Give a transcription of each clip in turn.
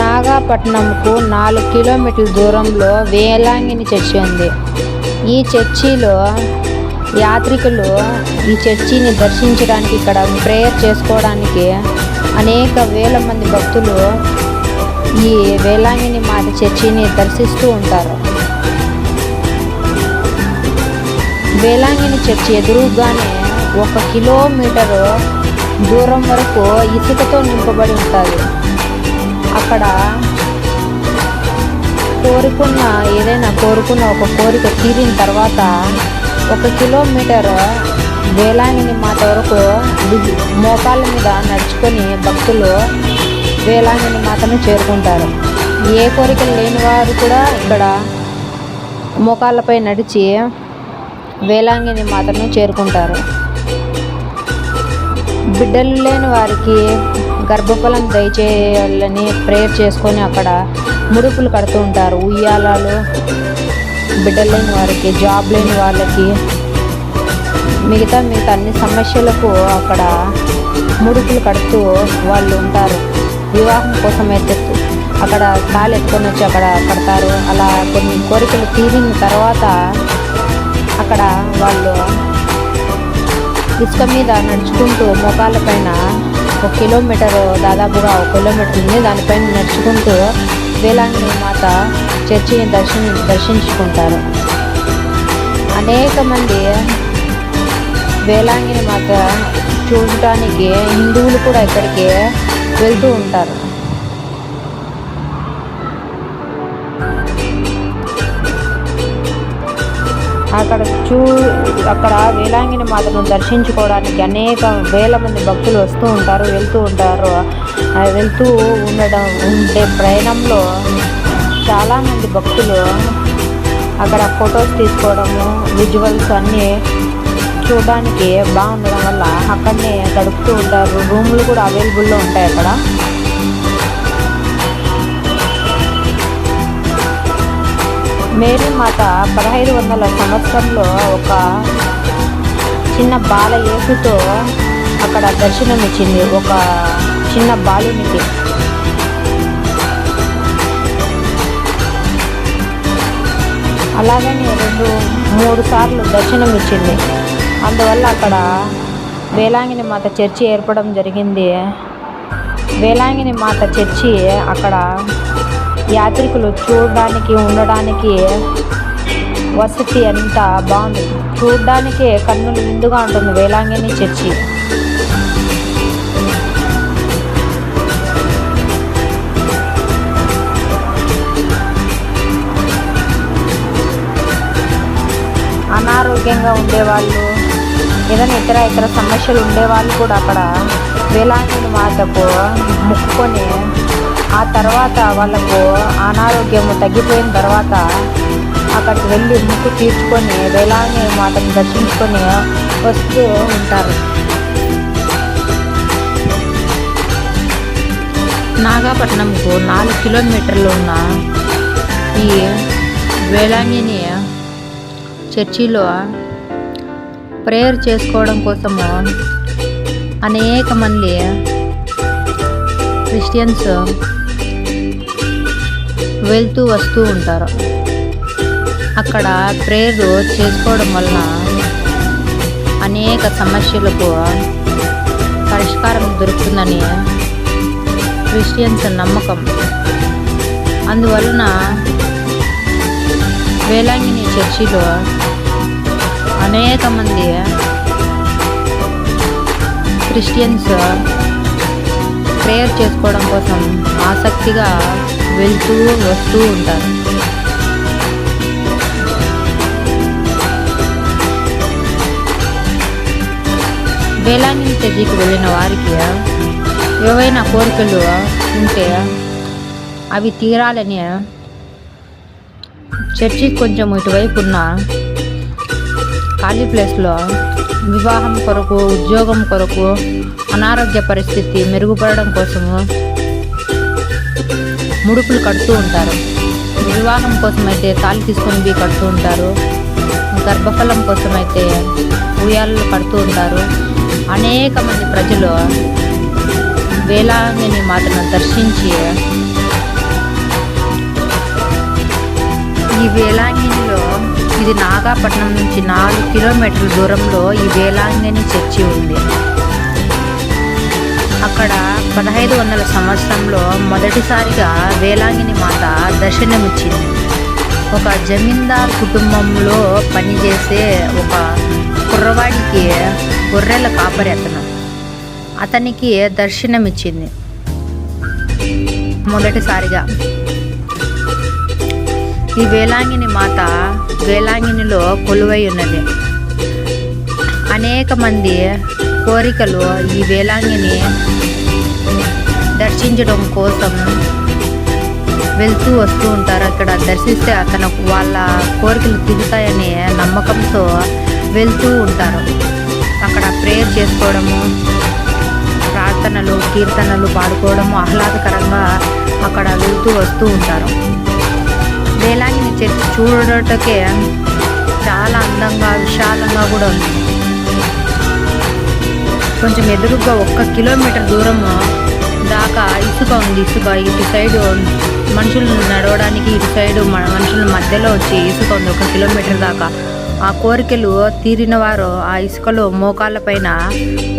నాగపట్నంకు నాలుగు కిలోమీటర్ల దూరంలో వేలాంగిని చర్చి ఉంది. ఈ చర్చిలో యాత్రికులు ఈ చర్చిని దర్శించడానికి ఇక్కడ ప్రేయర్ చేసుకోవడానికి అనేక వేల మంది భక్తులు ఈ వేలాంగిని మాత చర్చిని దర్శిస్తూ ఉంటారు. వేలాంగిని చర్చి ఎదురుగానే ఒక కిలోమీటరు దూరం వరకు ఇసుకతో నింపబడి ఉంటుంది. అక్కడ కోరుకున్న ఏదైనా కోరుకున్న ఒక కోరిక తీరిన తర్వాత ఒక కిలోమీటర్ వేలాంగిని మాత వరకు మోకాళ్ళ మీద నడుచుకొని భక్తులు వేలాంగిని మాతను చేరుకుంటారు. ఏ కోరికలు లేని వారు కూడా ఇక్కడ మోకాళ్ళపై నడిచి వేలాంగిని మాతను చేరుకుంటారు. బిడ్డలు లేని వారికి గర్భఫలం దయచేయాలని ప్రేయర్ చేసుకొని అక్కడ ముడుపులు కడుతూ ఉంటారు. ఉయ్యాలాలు బిడ్డలు లేని వారికి జాబ్ లేని వాళ్ళకి మిగతా మిగతా అన్ని సమస్యలకు అక్కడ ముడుపులు కడుతూ వాళ్ళు ఉంటారు. వివాహం కోసం అయితే అక్కడ కాలు ఎత్తుకొని వచ్చి అక్కడ కడతారు. అలా కొన్ని కోరికలు తీరిన తర్వాత అక్కడ వాళ్ళు ఇసుక మీద నడుచుకుంటూ మోకాళ్ళ పైన ఒక కిలోమీటర్ దాదాపుగా ఒక కిలోమీటర్ ఉంది. దానిపైన నడుచుకుంటూ వేలాంగి మాత చర్చిని దర్శన దర్శించుకుంటారు. అనేక మంది వేలాంగిని మాత చూడటానికి హిందువులు కూడా ఇక్కడికి వెళ్తూ ఉంటారు. అక్కడ చూ అక్కడ వేలాంగిని మాతను దర్శించుకోవడానికి అనేక వేల మంది భక్తులు వస్తూ ఉంటారు వెళ్తూ ఉంటారు. వెళ్తూ ఉండడం ఉండే ప్రయాణంలో చాలామంది భక్తులు అక్కడ ఫొటోస్ తీసుకోవడము విజువల్స్ అన్నీ చూడడానికి బాగుండడం వల్ల అక్కడనే గడుపుతూ ఉంటారు. రూములు కూడా అవైలబుల్లో ఉంటాయి అక్కడ. మేరీ మాత పదహైదు వందల సంవత్సరంలో ఒక చిన్న బాల యేసుతో అక్కడ దర్శనమిచ్చింది ఒక చిన్న బాలునికి అలాగని రెండు మూడు సార్లు దర్శనమిచ్చింది అందువల్ల అక్కడ వేలాంగిని మాత చర్చి ఏర్పడడం జరిగింది. వేలాంగిని మాత చర్చి అక్కడ యాత్రికులు చూడడానికి ఉండడానికి వసతి అంతా బాగుంది. చూడడానికి కన్నులు విందుగా ఉంటుంది వేలాంగిని చర్చి. అనారోగ్యంగా ఉండేవాళ్ళు ఏదైనా ఇతర ఇతర సమస్యలు ఉండేవాళ్ళు కూడా అక్కడ వేలాంగిని మాటకు ముక్కుకొని ఆ తర్వాత వాళ్ళకు అనారోగ్యం తగ్గిపోయిన తర్వాత అక్కడికి వెళ్ళి ముక్కు తీర్చుకొని వేలాన్ని మాటను దర్శించుకొని వస్తూ ఉంటారు. నాగపట్నంకు నాలుగు కిలోమీటర్లు ఉన్న ఈ వేలాంగిని చర్చిలో ప్రేయర్ చేసుకోవడం కోసము అనేక మంది క్రిస్టియన్స్ వెళ్తూ వస్తూ ఉంటారు. అక్కడ ప్రేయర్ చేసుకోవడం వలన అనేక సమస్యలకు పరిష్కారం దొరుకుతుందని క్రిస్టియన్స్ నమ్మకం. అందువలన వేలాంగిని చర్చిలో అనేక మంది క్రిస్టియన్స్ ప్రేయర్ చేసుకోవడం కోసం ఆసక్తిగా వెళ్తూ వస్తూ ఉంటారు. వేలాంగిని చర్చికి వెళ్ళిన వారికి ఏవైనా కోరికలు ఉంటే అవి తీరాలని చర్చి కొంచెం ఇటువైపు ఉన్న ఖాళీ ప్లేస్లో వివాహం కొరకు ఉద్యోగం కొరకు అనారోగ్య పరిస్థితి మెరుగుపడడం కోసము ముడుపులు కడుతూ ఉంటారు. వివాహం కోసం అయితే తాళి తీసుకొని కడుతూ ఉంటారు. గర్భఫలం కోసం అయితే ఉయ్యాలలు కడుతూ ఉంటారు. అనేక మంది ప్రజలు వేలాంగిని మాతను దర్శించి ఈ వేలాంగిణిలో ఇది నాగపట్నం నుంచి నాలుగు కిలోమీటర్ల దూరంలో ఈ వేలాంగిని చర్చి ఉంది. అక్కడ పదహైదు వందల సంవత్సరంలో మొదటిసారిగా వేలాంగిని మాత దర్శనమిచ్చింది. ఒక జమీందార్ కుటుంబంలో పనిచేసే ఒక కుర్రవాడికి గొర్రెల కాపరి అతను. అతనికి దర్శనమిచ్చింది. మొదటిసారిగా. ఈ వేలాంగిని మాత వేలాంగినిలో కొలువై ఉన్నది. అనేక మంది కోరికలు ఈ వేలాంగిని దర్శించడం కోసం వెళ్తూ వస్తూ ఉంటారు. అక్కడ దర్శిస్తే అతను వాళ్ళ కోరికలు తిరుగుతాయనే నమ్మకంతో వెళ్తూ ఉంటారు. అక్కడ ప్రేయర్ చేసుకోవడము ప్రార్థనలు కీర్తనలు పాడుకోవడము ఆహ్లాదకరంగా అక్కడ వెళ్తూ వస్తూ ఉంటారు. వేలాంగిని చర్చి చూడటకే చాలా అందంగా విశాలంగా కూడా ఉంది. కొంచెం ఎదురుగా ఒక్క కిలోమీటర్ దూరము దాకా ఇసుక ఉంది ఇసుక. ఇటు సైడు మనుషులు నడవడానికి ఇటు సైడు మన మనుషుల మధ్యలో వచ్చి ఇసుక ఉంది ఒక కిలోమీటర్ దాకా. ఆ కోరికలు తీరిన వారు ఆ ఇసుకలో మోకాళ్ళ పైన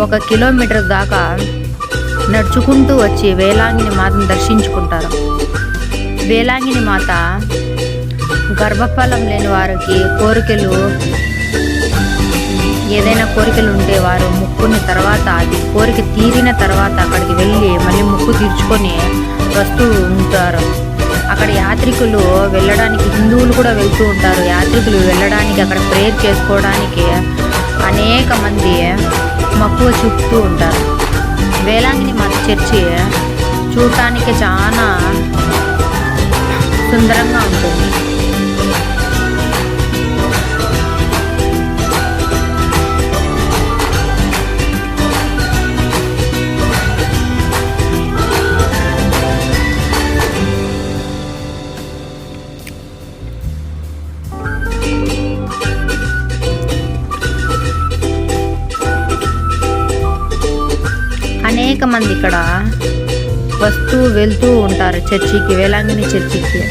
ఒక కిలోమీటర్ దాకా నడుచుకుంటూ వచ్చి వేలాంగిని మాతను దర్శించుకుంటారు. వేలాంగిని మాత గర్భఫలం లేని వారికి కోరికలు ఏదైనా కోరికలు ఉంటే వారు ముక్కుని తర్వాత అది కోరిక తీరిన తర్వాత అక్కడికి వెళ్ళి మళ్ళీ ముక్కు తీర్చుకొని వస్తూ ఉంటారు. అక్కడ యాత్రికులు వెళ్ళడానికి హిందువులు కూడా వెళ్తూ ఉంటారు. యాత్రికులు వెళ్ళడానికి అక్కడ ప్రేయర్ చేసుకోవడానికి అనేక మంది మక్కువ చూపుతూ ఉంటారు. వేలాంగిని మన చర్చి చూడటానికి చాలా సుందరంగా ఉంటుంది. ఇక్కడ వస్తూ వెళ్తూ ఉంటారు చర్చికి వేలాంగిని చర్చికి.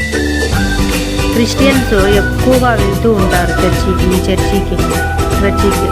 క్రిస్టియన్స్ ఎక్కువగా వెళ్తూ ఉంటారు చర్చికి ఈ చర్చికి చర్చికి.